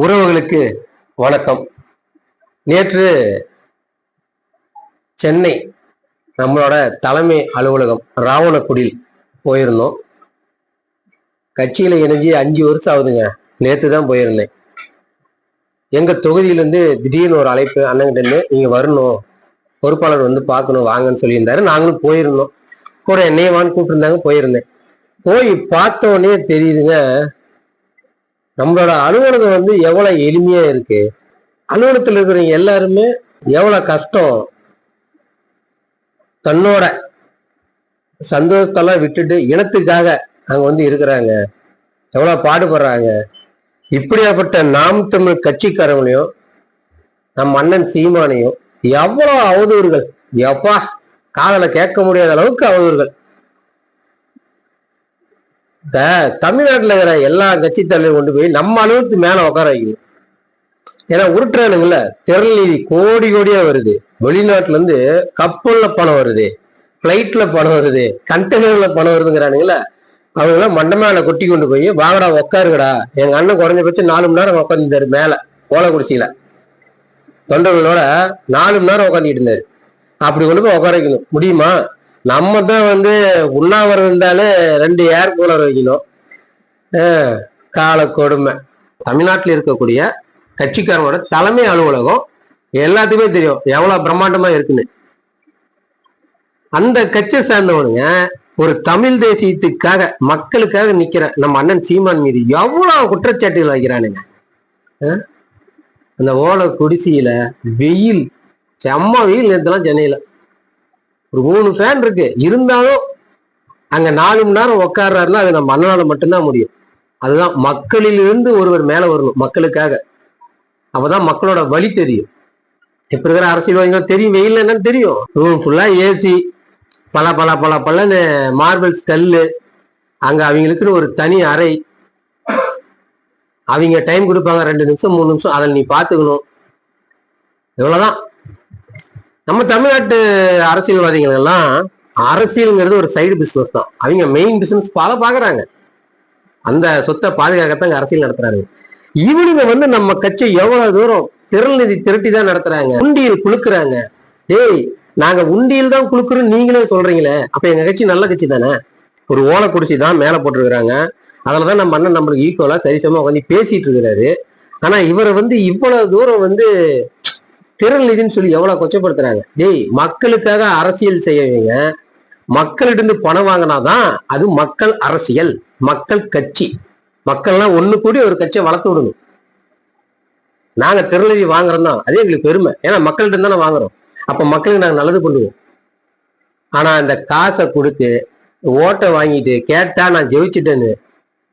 உறவுகளுக்கு வணக்கம். நேற்று சென்னை நம்மளோட தலைமை அலுவலகம் ராவணக்குடியில் போயிருந்தோம். கட்சியில் இணைஞ்சு அஞ்சு வருஷம் ஆகுதுங்க. நேற்று தான் போயிருந்தேன். எங்கள் தொகுதியிலேருந்து திடீர்னு ஒரு அழைப்பு அண்ணங்கிட்ட நீங்கள் வரணும். பொறுப்பாளர் வந்து பார்க்கணும். வாங்கன்னு சொல்லியிருந்தாரு. நாங்களும் போயிருந்தோம். கூட என்னைய வான்னு கூப்பிட்டுருந்தாங்க போயிருந்தேன். போய் பார்த்தோன்னே தெரியுதுங்க நம்மளோட அலுவலகம் வந்து எவ்வளோ எளிமையாக இருக்கு? அலுவலகத்தில் இருக்கிறவங்க எல்லாருமே எவ்வளோ கஷ்டம்? தன்னோட சந்தோஷத்தெல்லாம் விட்டுட்டு இனத்துக்காக அங்கே வந்து இருக்கிறாங்க. எவ்வளோ பாடுபடுறாங்க. இப்படியாப்பட்ட நாம் தமிழ் கட்சிக்காரங்களையும் நம் அண்ணன் சீமானையும் எவ்வளோ அவதூறுகள். எப்பா காதலை கேட்க முடியாத அளவுக்கு அவதூறுகள். த தமிழ்நாட்டில் இருக்கிற எல்லா கட்சி தலைவரும் கொண்டு போய் நம்ம அளவுக்கு மேலே உட்கார வைக்குது. ஏன்னா உருட்டுறானுங்கல்ல? திரள்நீதி கோடி கோடியாக வருது. வெளிநாட்டிலேருந்து கப்பலில் பணம் வருது. ஃப்ளைட்டில் பணம் வருது. கண்டெய்னரில் பணம் வருதுங்கிறானுங்கள அவங்கள எல்லாம் மண்ட கொட்டி கொண்டு போய் வாங்கடா உட்காருங்கடா எங்கள் அண்ணன் குறைஞ்சபட்சம் நாலு மணி நேரம் உட்காந்துருந்தாரு மேலே ஓலக்குடிச்சியில தொண்டர்களோட நாலு மணி நேரம் உட்காந்துக்கிட்டு இருந்தார். அப்படி கொண்டு போய் உட்கார வைக்கணும். முடியுமா? நம்ம தான் வந்து உண்ணாவிரதம் இருந்தாலே ரெண்டு ஏர் கூலர் வைக்கணும். கால கொடுமை. தமிழ்நாட்டில் இருக்கக்கூடிய கட்சிக்காரங்களோட தலைமை அலுவலகம் எல்லாத்துக்குமே தெரியும் எவ்வளோ பிரம்மாண்டமாக இருக்குன்னு. அந்த கட்சியை சேர்ந்தவனுங்க ஒரு தமிழ் தேசியத்துக்காக மக்களுக்காக நிற்கிற நம்ம அண்ணன் சீமான் மீது எவ்வளோ குற்றச்சாட்டுகள் வைக்கிறானுங்க. அந்த ஓலை குடிசியில் வெயில் செம்ம வெயில் நேரத்துலாம் சென்னையில். ஒரு மூணு ஃபேன் இருக்கு. இருந்தாலும் அங்க நாலு மணி நேரம் உட்கார்றாருன்னா அது நம்ம அண்ணனால மட்டும்தான் முடியும். அதுதான் மக்களிலிருந்து ஒருவர் மேல வரணும் மக்களுக்காக. அப்பதான் மக்களோட வழி தெரியும். இப்ப இருக்கிற அரசியல்வாதிகள் தெரியும் வெயில் என்னன்னு தெரியும். ரூம் ஃபுல்லா ஏசி பல பல பல பலன்னு மார்பிள்ஸ் கல்லு அங்க அவங்களுக்குன்னு ஒரு தனி அறை. அவங்க டைம் கொடுப்பாங்க ரெண்டு நிமிஷம் மூணு நிமிஷம் அதை நீ பாத்துக்கணும் இவ்வளவுதான். நம்ம தமிழ்நாட்டு அரசியல்வாதிகள் எல்லாம் அரசியல்ங்கிறது ஒரு சைடு பிசினஸ் தான். அவங்க மெயின் பிசினஸ் பல பாக்குறாங்க அந்த சொத்தை பாதுகாக்கத்தாங்க அரசியல் நடத்துறாங்க இவனுங்க வந்து நம்ம கட்சி எவ்வளவு தூரம் திரள் நிதி திரட்டி தான் நடத்துறாங்க. உண்டியல் குலுக்குறாங்க. ஏய் நாங்க உண்டியில் தான் குலுக்குறோம் நீங்களே சொல்றீங்களே. அப்ப எங்க கட்சி நல்ல கட்சி தானே? ஒரு ஓலை குடிச்சி தான் மேல போட்டிருக்கிறாங்க. அதுலதான் நம்ம அண்ணன் நம்மளுக்கு ஈக்குவலா சரிசமா உட்காந்து பேசிட்டு இருக்கிறாரு. ஆனா இவரை வந்து இவ்வளவு தூரம் வந்து திரள் சொல்லி எவ்வளவு கொச்சப்படுத்துறாங்க? டேய் மக்களுக்காக அரசியல் செய்யவங்க இருந்து பணம் வாங்கினாதான் அது மக்கள் அரசியல் மக்கள் கட்சி. மக்கள்லாம் ஒண்ணு கூடி ஒரு கட்சியை வளர்த்து விடுங்க நாங்க திறநிதி வாங்குறோம் தான். அதே எங்களுக்கு பெருமை. ஏன்னா மக்கள்கிட்ட தானே வாங்குறோம். அப்ப மக்களுக்கு நாங்க நல்லது பண்ணுவோம். ஆனா அந்த காசை கொடுத்து ஓட்டை வாங்கிட்டு கேட்டா நான் ஜெயிச்சிட்டேன்னு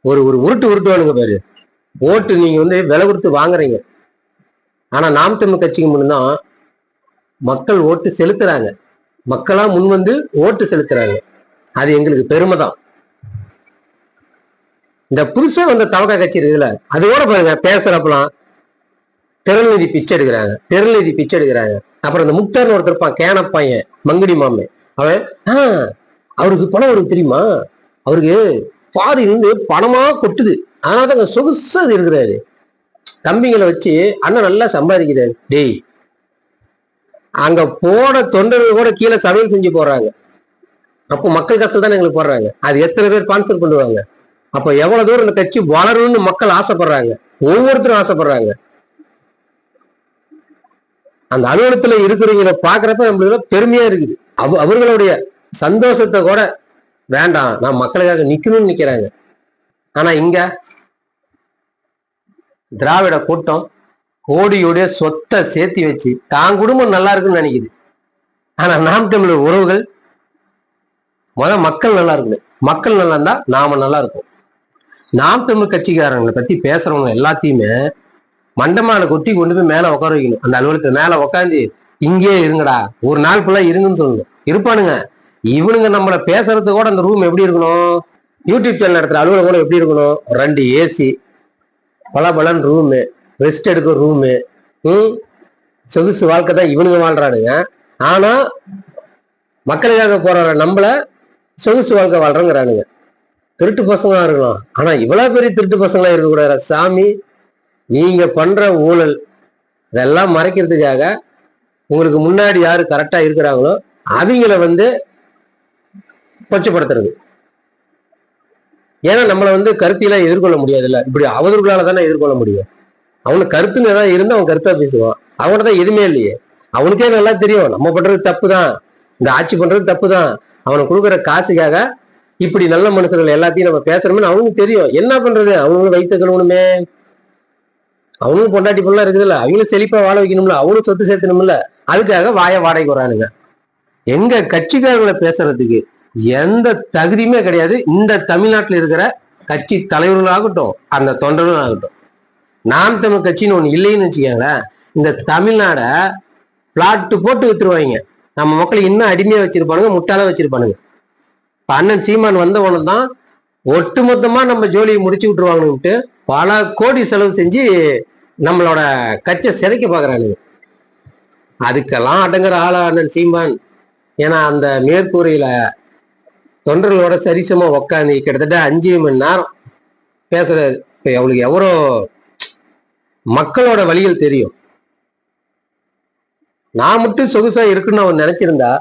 ஒரு ஒரு உருட்டு உருட்டுவானுங்க பாரு. ஓட்டு நீங்க வந்து விலை கொடுத்து வாங்குறீங்க. ஆனா நாம் தமிழ் கட்சிக்கு மட்டும்தான் மக்கள் ஓட்டு செலுத்துறாங்க. மக்களா முன் வந்து ஓட்டு செலுத்துறாங்க. அது எங்களுக்கு பெருமை தான் இந்த புதுசா வந்த தவக்கா கட்சி இருக்குல்ல அதோட பாருங்க பேசுறப்பலாம் திறநிதி பிச்சை எடுக்கிறாங்க. திறநிதி பிச்சை எடுக்கிறாங்க. அப்புறம் இந்த முக்தார்னு ஒருத்தர் இருப்பான் கேன பையன் மங்குடி மாமே அவன் ஆஹ் அவருக்கு பணம் அவருக்கு தெரியுமா? அவருக்கு ஃபாரின் இருந்து பணமா கொட்டுது. அதனால தான் சொகுசு அது இருக்கிறாரு. தம்பிங்களை வச்சு அண்ணன் நல்லா சம்பாதிக்கிறாரு. டேய் அங்க போட தொண்டர்கள் கூட கீழே சமையல் செஞ்சு போடுறாங்க. அப்போ மக்கள் கஷ்டம் தானே எங்களுக்கு போடுறாங்க. அது எத்தனை பேர் ஸ்பான்சர் பண்ணுவாங்க? அப்போ எவ்வளவு தூரம் இந்த கட்சி வளரும்னு மக்கள் ஆசைப்படுறாங்க. ஒவ்வொருத்தரும் ஆசைப்படுறாங்க. அந்த அலுவலகத்துல இருக்கிறவங்கள பாக்குறப்ப நம்மளுக்கு பெருமையா இருக்குது. அவ அவர்களுடைய சந்தோஷத்தை கூட வேண்டாம். நான் மக்களுக்காக நிக்கணும்னு நிக்கிறாங்க ஆனா இங்க திராவிட கூட்டம் கோடியோடைய சொத்தை சேர்த்து வச்சு தான் குடும்பம் நல்லா இருக்குன்னு நினைக்குது. ஆனா நாம் தமிழர் உறவுகள் முத மக்கள் நல்லா இருக்கணும். மக்கள் நல்லா இருந்தா நாம நல்லா இருக்கும் நாம் தமிழ் கட்சிக்காரங்களை பத்தி பேசுறவங்க எல்லாத்தையுமே மண்டமான கொட்டி கொண்டு போய் மேல உட்கார வைக்கணும். அந்த அலுவலகத்துக்கு மேல உட்காந்து இங்கே இருங்கடா ஒரு நாள் ஃபுல்லா இருங்கன்னு சொல்லுங்க இருப்பானுங்க. இவனுங்க நம்மளை பேசுறது கூட அந்த ரூம் எப்படி இருக்கணும்? யூடியூப் சேனல் நடத்துற அலுவலகம் கூட எப்படி இருக்கணும்? ரெண்டு ஏசி பலபலன் ரூமு ரெஸ்ட் எடுக்க ரூமு ம் சொகுசு வாழ்க்கை தான் இவனுங்க வாழ்றானுங்க. ஆனா மக்களுக்காக போற நம்மள சொகுசு வாழ்க்கை வாழ்றோங்கிறானுங்க. திருட்டு பசங்களா இருக்கலாம். ஆனா இவ்வளவு பெரிய திருட்டு பசங்களா இருக்கக்கூடாது. சாமி நீங்க பண்ற ஊழல் இதெல்லாம் மறைக்கிறதுக்காக உங்களுக்கு முன்னாடி யாரு கரெக்டா இருக்கிறாங்களோ அவங்கள வந்து கொச்சப்படுத்துறது. ஏன்னா நம்மளை வந்து கருத்தியெல்லாம் எதிர்கொள்ள முடியாதுல்ல. இப்படி அவதூறுகளால தானே எதிர்கொள்ள முடியும். அவனுக்கு கருத்துன்னு ஏதாவது இருந்து அவன் கருத்தா பேசுவான். அவன்கிட்ட தான் எதுவுமே இல்லையே. அவனுக்கே நல்லா தெரியும். நம்ம பண்றது தப்பு தான் இந்த ஆட்சி பண்றது தப்பு தான் அவனுக்கு கொடுக்குற காசுக்காக இப்படி நல்ல மனுஷர்கள் எல்லாத்தையும் நம்ம பேசுறோம்னு அவனுக்கு தெரியும். என்ன பண்றது? அவனுங்களும் வைத்த கழுவணுமே. அவனும் பொண்டாட்டி பொண்ணா இருக்குதுல்ல. அவங்களும் செழிப்பா வாழ வைக்கணும்ல. அவனும் சொத்து சேர்த்தணும்ல. அதுக்காக வாய வாடகைக்கு வரானுங்க எங்க கட்சிக்காரங்களை பேசுறதுக்கு எந்த தகுதியுமே கிடையாது. இந்த தமிழ்நாட்டில் இருக்கிற கட்சி தலைவர்களாகட்டும் அந்த தொண்டர்களும் ஆகட்டும் நாம் தமிழ் கட்சின்னு ஒன்று இல்லைன்னு வச்சுக்கோங்களேன் இந்த தமிழ்நாடை பிளாட்டு போட்டு வித்துருவாங்க. நம்ம மக்களை இன்னும் அடிமையாக வச்சிருப்பானுங்க முட்டாளாக வச்சிருப்பானுங்க. இப்போ அண்ணன் சீமான் வந்த உடனே தான் ஒட்டுமொத்தமாக நம்ம ஜோலியை முடிச்சு விட்டுருவாங்கன்னுட்டு பல கோடி செலவு செஞ்சு நம்மளோட கட்சியை சிதைக்க பார்க்குறானுங்க அதுக்கெல்லாம் அடங்குற ஆளா அண்ணன் சீமான். ஏன்னா அந்த மேற்கூரையில தொண்டர்களோட சரிசமா உக்காந்து கிட்டத்தட்ட அஞ்சு மணி நேரம் பேசுறாரு. இப்ப அவளுக்கு எவ்வளோ மக்களோட வழிகள் தெரியும். நான் மட்டும் சொகுசா இருக்குன்னு அவன் நினைச்சிருந்தா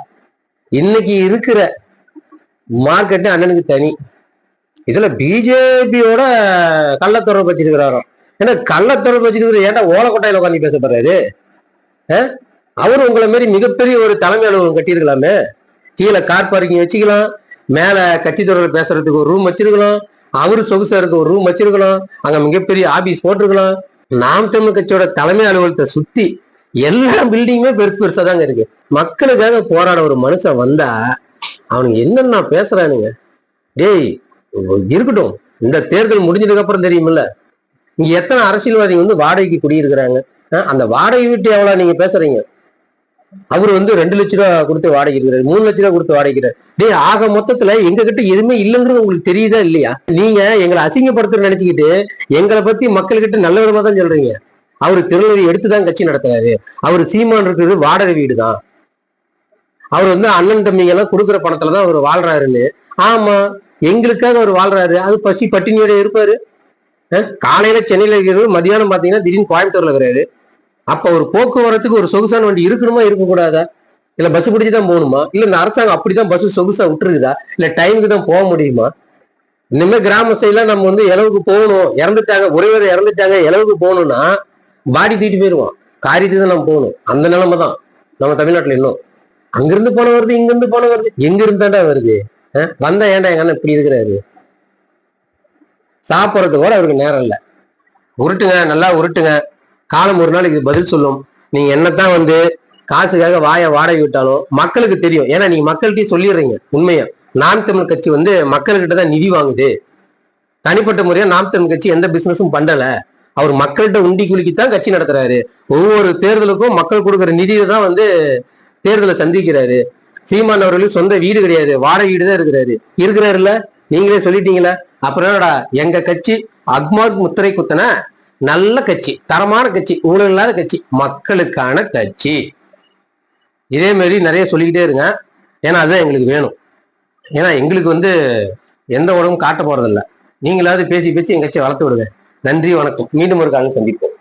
இன்னைக்கு இருக்கிற மார்க்கெட்டு அண்ணனுக்கு தனி. இதுல பிஜேபியோட கள்ளத்தொடர்பு வச்சிருக்கிறாரோ. ஏன்னா கள்ளத்தொடர்பு வச்சிருக்கிற ஏன்டா ஓலக்கொட்டையில உட்காந்து பேசப்படுறாரு? அஹ்? அவரு உங்களை மாதிரி மிகப்பெரிய ஒரு தலைமை அலுவலகம் கட்டியிருக்கலாமே. கீழே கார் பார்க்கிங் வச்சுக்கலாம். மேல கட்சி தொடர்பில் பேசுறதுக்கு ஒரு ரூம் வச்சிருக்கலாம் அவரு சொகுசா இருக்க ஒரு ரூம் வச்சிருக்கலாம் அங்க மிகப்பெரிய ஆபீஸ் போட்டிருக்கலாம் நாம் தமிழ் கட்சியோட தலைமை அலுவலகத்தை சுத்தி எல்லா பில்டிங்குமே பெருசு பெருசா தாங்க இருக்கு. மக்களுக்காக போராட ஒரு மனுஷன் வந்தா அவனுங்க என்னென்ன பேசுறானுங்க? டேய் இருக்கட்டும். இந்த தேர்தல் முடிஞ்சதுக்கு அப்புறம் தெரியுமில்ல. இங்க எத்தனை அரசியல்வாதிகள் வந்து வாடகைக்கு குடியிருக்கிறாங்க? அந்த வாடகை வீட்டு எவ்வளவு நீங்க பேசுறீங்க? அவர் வந்து ரெண்டு லட்ச ரூபா கொடுத்து வாடகை மூணு லட்ச ரூபா கொடுத்து வாடகைக்கிறார் டேய் ஆக மொத்தத்துல எங்க கிட்ட எதுவுமே இல்லைங்கிறது உங்களுக்கு தெரியுதா இல்லையா? நீங்க எங்களை அசிங்கப்படுத்த நினைச்சுக்கிட்டு எங்களை பத்தி மக்கள்கிட்ட நல்ல விதமா தான் சொல்றீங்க. அவரு திருநெல்வேலி எடுத்துதான் கட்சி நடத்துறாரு. அவர் சீமான் இருக்கிறது வாடகை வீடு தான் அவர் வந்து அண்ணன் தம்பிங்க எல்லாம் கொடுக்குற பணத்துல தான் அவர் வாழ்றாருன்னு. ஆமா எங்களுக்காக அவர் வாழ்றாரு. அது பசி பட்டினியோட இருப்பாரு. காலையில சென்னையில இருக்கிறது மதியானம் பாத்தீங்கன்னா திடீர்னு கோயம்புத்தூர்ல இருக்கிறாரு. அப்ப ஒரு போக்குவரத்துக்கு ஒரு சொகுசான வண்டி இருக்கணுமா இருக்கக்கூடாதா? இல்ல பஸ் பிடிச்சி தான் போகணுமா? இல்ல இந்த அரசாங்கம் அப்படிதான் பஸ் சொகுசா விட்டுருக்குதா? இல்ல டைமுக்கு தான் போக முடியுமா? இனிமே கிராம சைட்லாம் நம்ம வந்து இளவுக்கு போகணும். இறந்துட்டாங்க ஒருவர் இறந்துட்டாங்க இளவுக்கு போகணும்னா பாடி தூக்கிட்டு போயிடுவோம் காரியத்துக்கு தான் நம்ம போகணும். அந்த நிலைமை தான் நம்ம தமிழ்நாட்டில் இன்னும். அங்கிருந்து போன வருது இங்கிருந்து போன வருது. எங்க இருந்தாண்டா வருது? அஹ் வந்தா ஏன்டா எங்க அண்ணன் இப்படி இருக்கிறாரு? சாப்பிட்றதுக்கு கூட அவருக்கு நேரம் இல்லை. உருட்டுங்க நல்லா உருட்டுங்க. காலம் ஒரு நாளைக்கு இது பதில் சொல்லும். நீங்க என்னத்தான் வந்து காசுக்காக வாயை வாடகை விட்டாலும் மக்களுக்கு தெரியும். ஏன்னா நீங்க மக்கள்கிட்டயும் சொல்லிடுறீங்க உண்மையா. நாம் தமிழ் கட்சி வந்து மக்கள்கிட்ட தான் நிதி வாங்குது. தனிப்பட்ட முறையா நாம் தமிழ் கட்சி எந்த பிசினஸும் பண்ணல. அவர் மக்கள்கிட்ட உண்டி குலுக்கித்தான் கட்சி நடத்துறாரு. ஒவ்வொரு தேர்தலுக்கும் மக்கள் கொடுக்குற நிதியை தான் வந்து தேர்தலை சந்திக்கிறாரு. சீமான் அவர்களுக்கு சொந்த வீடு கிடையாது. வாடகை வீடு தான் இருக்கிறாரு. இருக்கிறாருல்ல? நீங்களே சொல்லிட்டீங்களா? அப்புறம் என்னடா எங்க கட்சி அக்மார்க் முத்திரை குத்தனை? நல்ல கட்சி தரமான கட்சி ஊழல் இல்லாத கட்சி மக்களுக்கான கட்சி. இதே மாதிரி நிறைய சொல்லிக்கிட்டே இருங்க. ஏன்னா அதுதான் எங்களுக்கு வேணும். ஏன்னா எங்களுக்கு வந்து எந்த உடம்பும் காட்ட போறதில்ல. நீங்களாவது பேசி பேசி எங்கள் கட்சியை வளர்த்து விடுங்க. நன்றி வணக்கம். மீண்டும் ஒரு காலம் சந்திப்போம்.